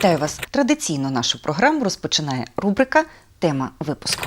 Вітаю вас! Традиційно нашу програму розпочинає рубрика Тема випуску.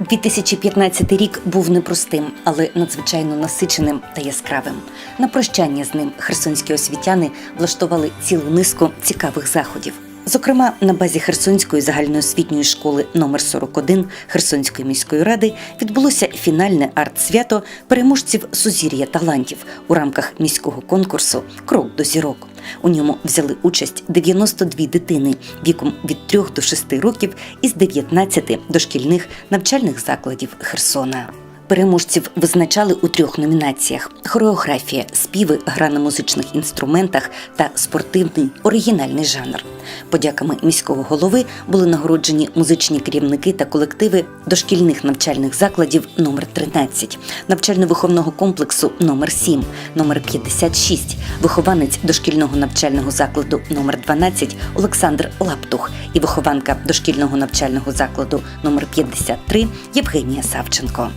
– 2015 рік був непростим, але надзвичайно насиченим та яскравим. На прощання з ним херсонські освітяни влаштували цілу низку цікавих заходів. Зокрема, на базі Херсонської загальноосвітньої школи номер 41 Херсонської міської ради відбулося фінальне арт-свято переможців сузір'я талантів у рамках міського конкурсу Крок до зірок. У ньому взяли участь 92 дитини віком від 3 до 6 років із 19 дошкільних навчальних закладів Херсона. Переможців визначали у трьох номінаціях: хореографія, співи, гра на музичних інструментах та спортивний оригінальний жанр. Подяками міського голови були нагороджені музичні керівники та колективи дошкільних навчальних закладів номер 13, навчально-виховного комплексу номер 7, номер 56, вихованець дошкільного навчального закладу номер 12 Олександр Лаптух і вихованка дошкільного навчального закладу номер 53 Євгенія Савченко.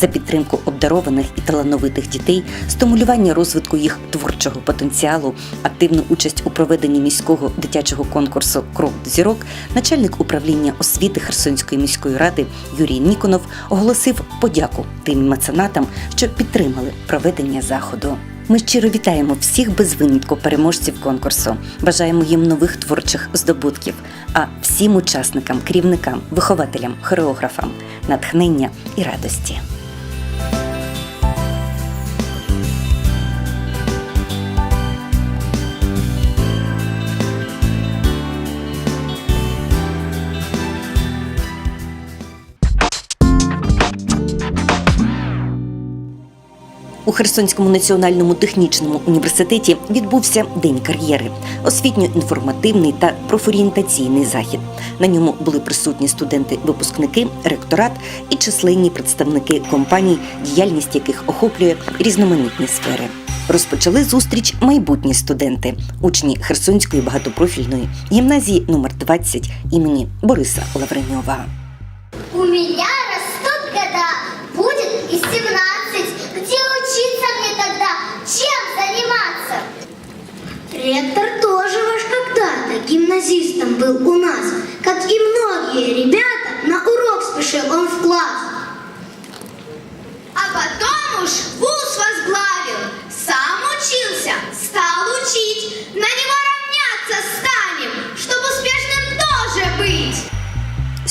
За підтримку обдарованих і талановитих дітей, стимулювання розвитку їх творчого потенціалу, активну участь у проведенні міського дитячого конкурсу Крок до зірок, начальник управління освіти Херсонської міської ради Юрій Ніконов оголосив подяку тим меценатам, що підтримали проведення заходу. Ми щиро вітаємо всіх без винятку переможців конкурсу. Бажаємо їм нових творчих здобутків. А всім учасникам, керівникам, вихователям, хореографам натхнення і радості. У Херсонському національному технічному університеті відбувся День кар'єри, освітньо-інформативний та профорієнтаційний захід. На ньому були присутні студенти-випускники, ректорат і численні представники компаній, діяльність яких охоплює різноманітні сфери. Розпочали зустріч майбутні студенти, учні Херсонської багатопрофільної гімназії номер 20 імені Бориса Лавреньова. У меня Ректор тоже ваш когда-то гимназистом был у нас. Как и многие ребята, на урок спешил он в класс.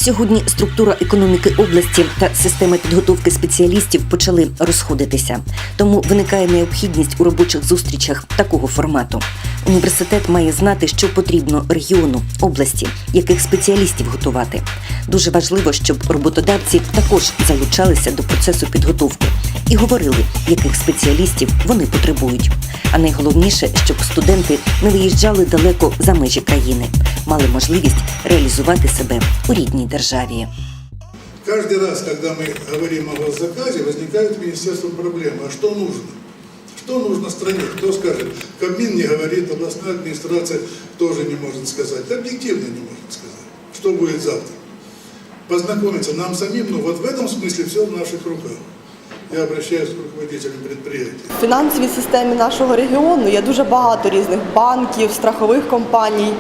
Сьогодні структура економіки області та система підготовки спеціалістів почали розходитися. Тому виникає необхідність у робочих зустрічах такого формату. Університет має знати, що потрібно регіону, області, яких спеціалістів готувати. Дуже важливо, щоб роботодавці також залучалися до процесу підготовки і говорили, яких спеціалістів вони потребують. А найголовніше, щоб студенти не виїжджали далеко за межі країни, мали можливість реалізувати себе у рідній державі. Каждый раз, когда мы говорим о госзаказе, возникают в министерстве проблемы. А что нужно? Что нужно стране? Кто скажет? Кабмин не говорит, областная администрация тоже не может сказать. Объективно не может сказать. Что будет завтра? Познакомиться нам самим, но вот в этом смысле все в наших руках. Я обращаюсь к руководителям предприятий. В фінансовій системі нашого регіону є дуже багато різних банків, страхових компаній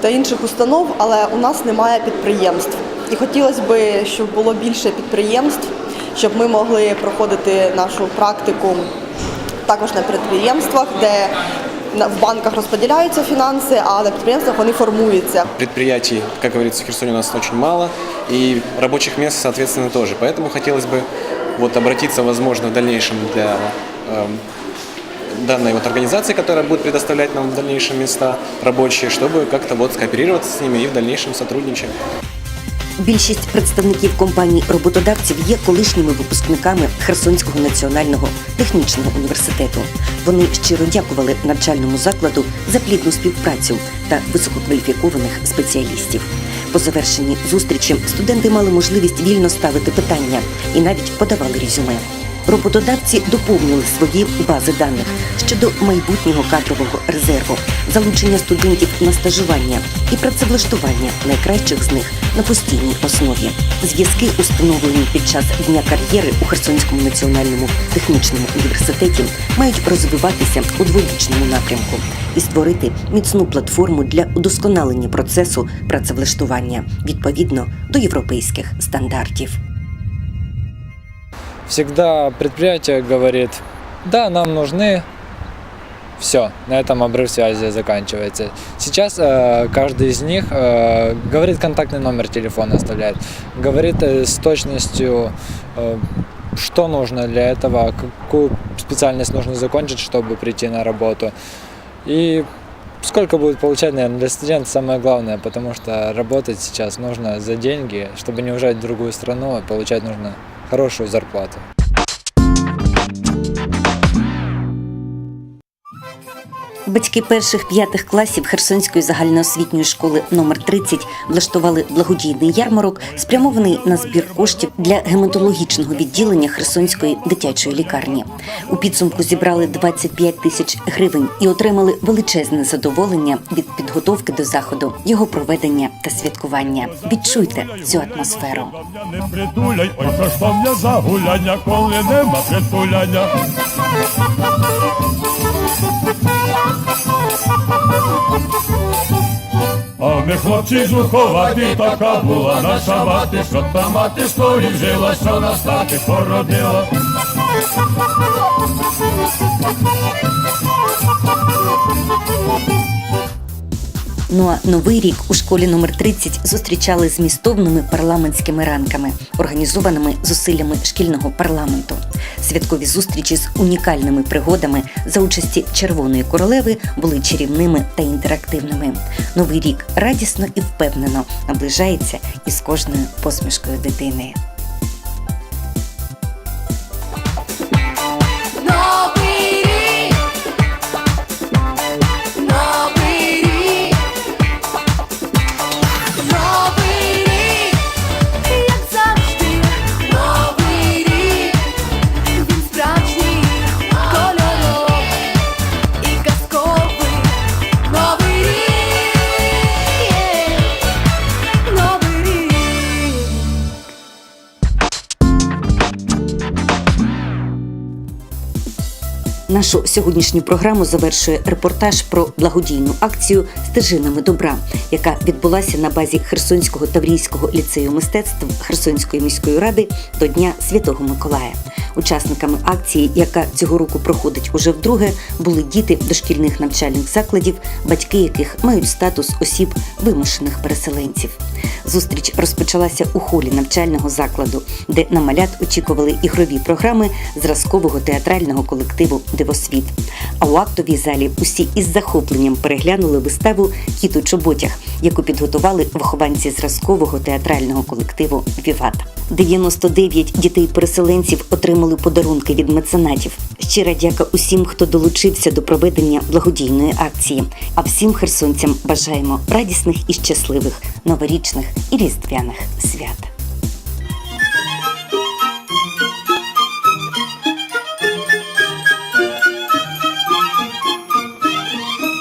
та інших установ, але у нас немає підприємств. І хотілося б, щоб було більше підприємств, щоб ми могли проходити нашу практику також на підприємствах, де в банках розподіляються фінанси, а на підприємствах вони формуються. Предприятий, как говорится, в Херсоне у нас очень мало, и рабочих мест, соответственно, тоже. Поэтому хотелось бы вот обратиться, возможно, в дальнейшем для данной вот организации, которая будет предоставлять нам в дальнейшем места рабочие, чтобы как-то вот скооперироваться с ними и в дальнейшем сотрудничать. Більшість представників компаній роботодавців є колишніми випускниками Херсонського національного технічного університету. Вони щиро дякували навчальному закладу за плідну співпрацю та висококваліфікованих спеціалістів. По завершенні зустрічі студенти мали можливість вільно ставити питання і навіть подавали резюме. Роботодавці доповнили свої бази даних щодо майбутнього кадрового резерву, залучення студентів на стажування і працевлаштування найкращих з них на постійній основі. Зв'язки, установлені під час дня кар'єри у Херсонському національному технічному університеті, мають розвиватися у двобічному напрямку і створити міцну платформу для удосконалення процесу працевлаштування відповідно до європейських стандартів. всегда предприятие говорит, да, нам нужны, все, на этом обрыв связи заканчивается. Сейчас э, каждый из них э, говорит контактный номер телефона оставляет, говорит э, с точностью, э, что нужно для этого, какую специальность нужно закончить, чтобы прийти на работу. И сколько будет получать, наверное, для студента самое главное, потому что работать сейчас нужно за деньги, чтобы не уезжать в другую страну, получать нужно хорошую зарплату. Батьки перших п'ятих класів Херсонської загальноосвітньої школи номер 30 влаштували благодійний ярмарок, спрямований на збір коштів для гематологічного відділення Херсонської дитячої лікарні. У підсумку зібрали 25 тисяч гривень і отримали величезне задоволення від підготовки до заходу, його проведення та святкування. Відчуйте цю атмосферу. Не притуляй, ой. А ми хлопці жуховаті, така була наша мати, що та мати стої жила, що нас тати породила. Ну а новий рік у школі номер 30 зустрічали змістовними парламентськими ранками, організованими зусиллями шкільного парламенту. Святкові зустрічі з унікальними пригодами за участі Червоної королеви були чарівними та інтерактивними. Новий рік радісно і впевнено наближається із кожною посмішкою дитини. Нашу сьогоднішню програму завершує репортаж про благодійну акцію Стежинами добра, яка відбулася на базі Херсонського Таврійського ліцею мистецтв Херсонської міської ради до Дня Святого Миколая. Учасниками акції, яка цього року проходить уже вдруге, були діти дошкільних навчальних закладів, батьки яких мають статус осіб вимушених переселенців. Зустріч розпочалася у холі навчального закладу, де на малят очікували ігрові програми зразкового театрального колективу Дивосвіт. А у актовій залі усі із захопленням переглянули виставу Кіт у чоботях, яку підготували вихованці зразкового театрального колективу Віват. 99 дітей-переселенців отримали подарунки від меценатів. Щира дяка усім, хто долучився до проведення благодійної акції. А всім херсонцям бажаємо радісних і щасливих новорічних і різдвяних свят.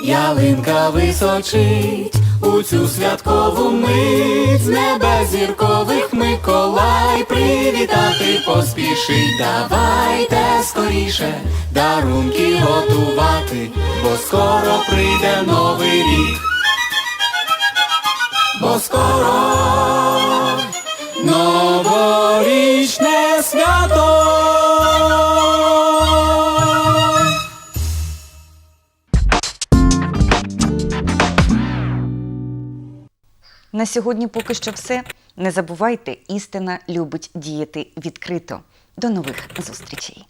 Ялинка височить у цю святкову мить з небес зіркових Миколай привітати поспішить. Давайте скоріше дарунки готувати, бо скоро прийде новий рік. Бо скоро новорічне свято. На сьогодні поки що все. Не забувайте, істина любить діяти відкрито. До нових зустрічей.